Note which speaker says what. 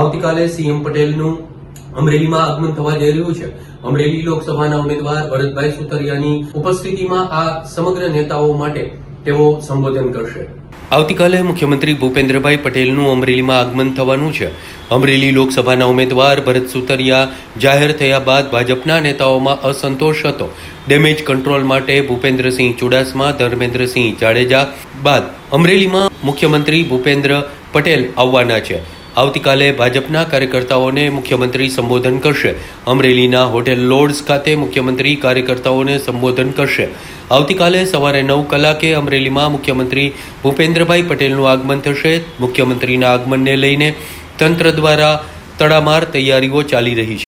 Speaker 1: આવતીકાલે સીએમ પટેલનું અમરેલીમાં આગમન થવા જઈ રહ્યું છે. અમરેલી લોકસભાના ઉમેદવાર ભરતભાઈ સુતરિયાની ઉપસ્થિતિમાં આ સમગ્ર નેતાઓ માટે તેઓ સંબોધન કરશે. આવતીકાલે મુખ્યમંત્રી ભૂપેન્દ્રભાઈ પટેલનું અમરેલીમાં આગમન થવાનું છે. અમરેલી લોકસભાના ઉમેદવાર ભરત સુતરિયા જાહેર થયા બાદ ભાજપના નેતાઓમાં અસંતોષ હતો. ડેમેજ કંટ્રોલ માટે ભૂપેન્દ્રસિંહ ચુડાસમા, ધર્મેન્દ્રસિંહ જાડેજા બાદ અમરેલીમાં મુખ્યમંત્રી ભૂપેન્દ્ર પટેલ આવવાના છે. આવતીકાલે ભાજપના કાર્યકર્તાઓને મુખ્યમંત્રી સંબોધન કરશે. અમરેલીના હોટેલ લોર્ડ્સ ખાતે મુખ્યમંત્રી કાર્યકર્તાઓને સંબોધન કરશે. આવતીકાલે સવારે નવ કલાકે અમરેલીમાં મુખ્યમંત્રી ભૂપેન્દ્રભાઈ પટેલનું આગમન થશે. મુખ્યમંત્રીના આગમનને લઈને તંત્ર દ્વારા તડામાર તૈયારીઓ ચાલી રહી